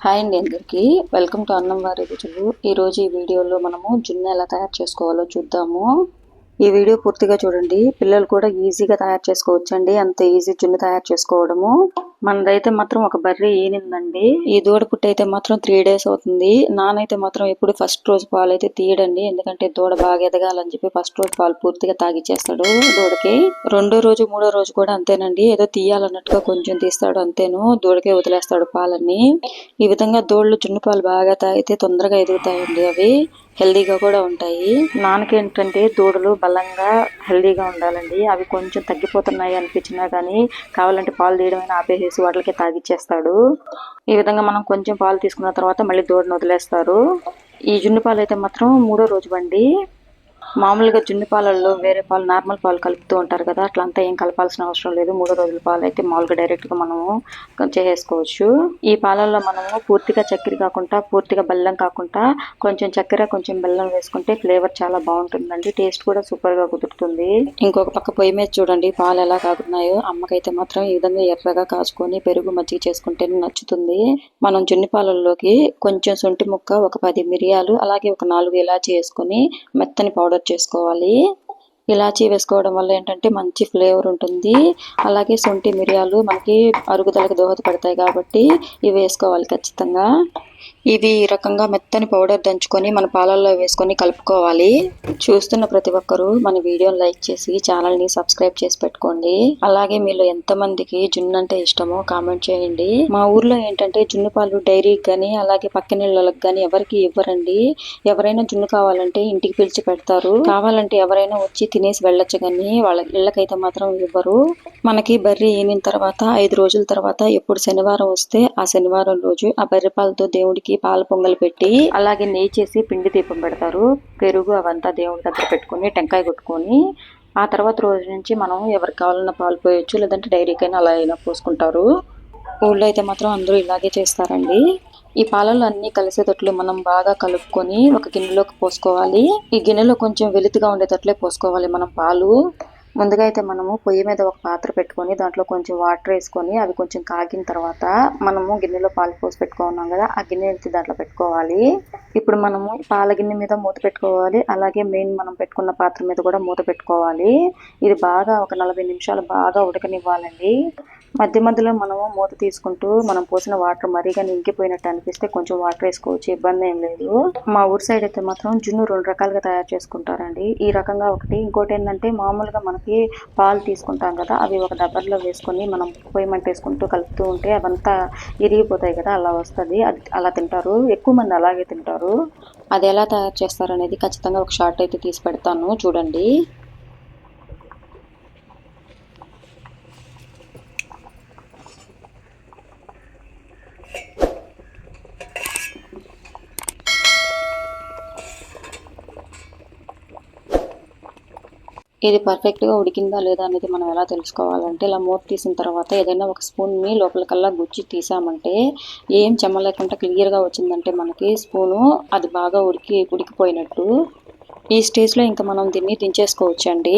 Hi అండి అందరికీ. Welcome to అన్నం వారి రుచులు ఈ రోజు ఈ వీడియోలో మనము జున్ను ఎలా తయారు చేసుకోవాలో చూద్దాము. ఈ వీడియో పూర్తిగా చూడండి. పిల్లలు కూడా ఈజీగా తయారు చేసుకోవచ్చండి. అంత ఈజీ జున్ను తయారు చేసుకోవడము. మనదైతే మాత్రం ఒక బర్రె ఈనిందండి ఈ దూడ పుట్టి అయితే మాత్రం త్రీ డేస్ అవుతుంది. నానైతే మాత్రం ఎప్పుడు ఫస్ట్ రోజు పాలు అయితే తీయడండి. ఎందుకంటే దూడ బాగా ఎదగాలని చెప్పి ఫస్ట్ రోజు పాలు పూర్తిగా తాగిచ్చేస్తాడు దూడకి. రెండో రోజు మూడో రోజు కూడా అంతేనండి. ఏదో తీయాలన్నట్టుగా కొంచెం తీస్తాడు అంతేను. దూడకే వదిలేస్తాడు పాలన్నీ. ఈ విధంగా దూడలు జున్ను పాలు బాగా తాగితే తొందరగా ఎదుగుతాయండి అవి. హెల్దీగా కూడా ఉంటాయి. నాన్నకి ఏంటంటే దూడలు బలంగా హెల్దీగా ఉండాలండి. అవి కొంచెం తగ్గిపోతున్నాయి అనిపించినా కానీ కావాలంటే పాలు తీయడమైనా ఆపేసేసి వాటికి తాగిచ్చేస్తాడు. ఈ విధంగా మనం కొంచెం పాలు తీసుకున్న తర్వాత మళ్ళీ దూడను వదిలేస్తారు. ఈ జున్ను పాలు అయితే మాత్రం మూడో రోజు బండి మామూలుగా జున్ను పాలల్లో వేరే పాలు నార్మల్ పాలు కలుపుతూ ఉంటారు కదా అట్లా అంతా ఏం కలపాల్సిన అవసరం లేదు. మూడు రోజుల పాలు అయితే మామూలుగా డైరెక్ట్గా మనము చేసేసుకోవచ్చు. ఈ పాలల్లో మనము పూర్తిగా చక్కెర కాకుండా పూర్తిగా బెల్లం కాకుండా కొంచెం చక్కెర కొంచెం బెల్లం వేసుకుంటే ఫ్లేవర్ చాలా బాగుంటుందండి. టేస్ట్ కూడా సూపర్గా కుదురుతుంది. ఇంకొక పక్క పొయ్యి మీద చూడండి పాలు ఎలా కాకున్నాయో అమ్మకైతే మాత్రం ఈ విధంగా ఎర్రగా కాచుకొని పెరుగు మజ్జిగ చేసుకుంటే నచ్చుతుంది. మనం జున్ను పాలల్లోకి కొంచెం సొంటి ముక్క ఒక పది మిరియాలు అలాగే ఒక నాలుగు ఇలాచి వేసుకొని మెత్తని పౌడర్ చేసుకోవాలి. ఇలాచీ వేసుకోవడం వల్ల ఏంటంటే మంచి ఫ్లేవర్ ఉంటుంది. అలాగే శొంఠి మిరియాలు మనకి అరుగుదలకు దోహదపడతాయి కాబట్టి ఇవి వేసుకోవాలి ఖచ్చితంగా. ఇవి ఈ రకంగా మెత్తని పౌడర్ దంచుకొని మన పాలల్లో వేసుకొని కలుపుకోవాలి. చూస్తున్న ప్రతి ఒక్కరూ మన వీడియోని లైక్ చేసి ఛానల్ని సబ్స్క్రైబ్ చేసి పెట్టుకోండి. అలాగే మీలో ఎంతమందికి జున్ను అంటే ఇష్టమో కామెంట్ చేయండి. మా ఊర్లో ఏంటంటే జున్ను పాలు డైరీకి కానీ అలాగే పక్కనిళ్ళకి కానీ ఎవరికి ఇవ్వరండి. ఎవరైనా జున్ను కావాలంటే ఇంటికి పిలిచి పెడతారు. కావాలంటే ఎవరైనా వచ్చి తినేసి వెళ్ళొచ్చు కానీ వాళ్ళ ఇళ్ళకైతే మాత్రం ఇవ్వరు. మనకి బర్రె ఈనిన తర్వాత ఐదు రోజుల తర్వాత ఎప్పుడు శనివారం వస్తే ఆ శనివారం రోజు ఆ బర్రె పాలతో దేవుడికి పాల పొంగలు పెట్టి అలాగే నెయ్యి చేసి పిండి దీపం పెడతారు. పెరుగు అవంతా దేవుడి దగ్గర పెట్టుకొని టెంకాయ కొట్టుకొని ఆ తర్వాత రోజు నుంచి మనం ఎవరికి కావాలన్నా పాలు పోయొచ్చు లేదంటే డైరీకైనా అలా అయినా పోసుకుంటారు. ఊళ్ళో అయితే మాత్రం అందరూ ఇలాగే చేస్తారండి. ఈ పాలలు అన్ని కలిసేటట్లు మనం బాగా కలుపుకొని ఒక గిన్నెలోకి పోసుకోవాలి. ఈ గిన్నెలో కొంచెం వెలుతుగా ఉండేటట్లే పోసుకోవాలి మనం పాలు. ముందుగా అయితే మనము పొయ్యి మీద ఒక పాత్ర పెట్టుకొని దాంట్లో కొంచెం వాటర్ వేసుకొని అవి కొంచెం కాగిన తర్వాత మనము గిన్నెలో పాలు పోసి పెట్టుకున్నాం కదా ఆ గిన్నె ఎత్తి దాంట్లో పెట్టుకోవాలి? ఇప్పుడు మనము పాల గిన్నె మీద మూత పెట్టుకోవాలి. అలాగే మెయిన్ మనం పెట్టుకున్న పాత్ర మీద కూడా మూత పెట్టుకోవాలి. ఇది బాగా ఒక నలభై నిమిషాలు బాగా ఉడకనివ్వాలండి. మధ్య మధ్యలో మనము మూత తీసుకుంటూ మనం పోసిన వాటర్ మరీగా ఇంకిపోయినట్టు అనిపిస్తే కొంచెం వాటర్ వేసుకోవచ్చు ఇబ్బంది ఏం లేదు. మా ఊరి సైడ్ అయితే మాత్రం జున్ను రెండు రకాలుగా తయారు చేసుకుంటారండి. ఈ రకంగా ఒకటి ఇంకోటి ఏంటంటే మామూలుగా మనకి పాలు తీసుకుంటాం కదా అవి ఒక డబ్బర్లో వేసుకొని మనం పొయ్యమంట వేసుకుంటూ కలుపుతూ ఉంటే అవంతా ఇరిగిపోతాయి కదా అలా వస్తుంది. అది అలా తింటారు. ఎక్కువ మంది అలాగే తింటారు. అది ఎలా తయారు చేస్తారు అనేది ఖచ్చితంగా ఒక షార్ట్ అయితే తీసి పెడతాను. చూడండి. ఇది పర్ఫెక్ట్గా ఉడికిందా లేదా అనేది మనం ఎలా తెలుసుకోవాలంటే ఇలా మూత తీసిన తర్వాత ఏదైనా ఒక స్పూన్ని లోపలికల్లా గుచ్చి తీసామంటే ఏం చెమ్మలేకుండా క్లియర్గా వచ్చిందంటే మనకి స్పూను అది బాగా ఉడికి ఉడికిపోయినట్టు. ఈ స్టేజ్లో ఇంకా మనం దీన్ని దించేసుకోవచ్చండి.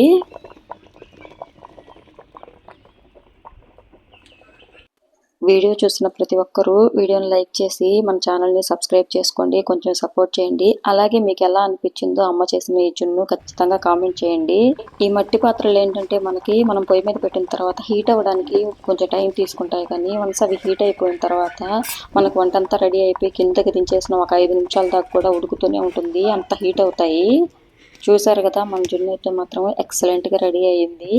వీడియో చూసిన ప్రతి ఒక్కరూ వీడియోని లైక్ చేసి మన ఛానల్ని సబ్స్క్రైబ్ చేసుకోండి కొంచెం సపోర్ట్ చేయండి. అలాగే మీకు ఎలా అనిపించిందో అమ్మ చేసిన ఈ జున్ను ఖచ్చితంగా కామెంట్ చేయండి. ఈ మట్టి పాత్రలు ఏంటంటే మనకి మనం పొయ్యి మీద పెట్టిన తర్వాత హీట్ అవ్వడానికి కొంచెం టైం తీసుకుంటాయి. కానీ వన్స్ అవి హీట్ అయిపోయిన తర్వాత మనకు వంట అంతా రెడీ అయిపోయి కిందకి దించేసిన ఒక ఐదు నిమిషాల దాకా కూడా ఉడుకుతూనే ఉంటుంది. అంత హీట్ అవుతాయి. చూసారు కదా మన జున్ను అయితే మాత్రం ఎక్సలెంట్గా రెడీ అయ్యింది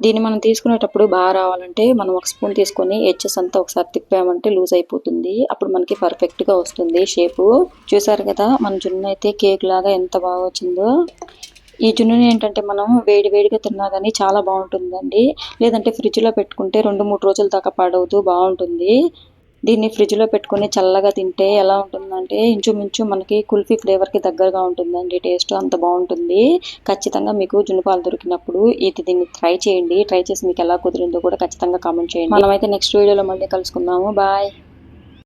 దీన్ని మనం తీసుకునేటప్పుడు బాగా రావాలంటే మనం ఒక స్పూన్ తీసుకొని ఎడ్జెస్ అంతా ఒకసారి తిప్పామంటే లూజ్ అయిపోతుంది. అప్పుడు మనకి పర్ఫెక్ట్గా వస్తుంది షేపు చూసారు కదా మన జున్ను అయితే కేక్ లాగా ఎంత బాగా వచ్చిందో. ఈ జున్నుని ఏంటంటే మనం వేడి వేడిగా తిన్నా కానీ చాలా బాగుంటుందండి. లేదంటే ఫ్రిడ్జ్లో పెట్టుకుంటే రెండు మూడు రోజుల దాకా పాడవుతూ బాగుంటుంది. దీన్ని ఫ్రిడ్జ్లో పెట్టుకొని చల్లగా తింటే ఎలా ఉంటుందంటే ఇంచుమించు మనకి కుల్ఫీ ఫ్లేవర్కి దగ్గరగా ఉంటుందండి. టేస్ట్ అంత బాగుంటుంది. ఖచ్చితంగా మీకు జున్నుపాలు దొరికినప్పుడు ఇది దీన్ని ట్రై చేయండి. ట్రై చేసి మీకు ఎలా కుదిరిందో కూడా ఖచ్చితంగా కామెంట్ చేయండి. మనమైతే నెక్స్ట్ వీడియోలో మళ్ళీ కలుసుకుందాము. బాయ్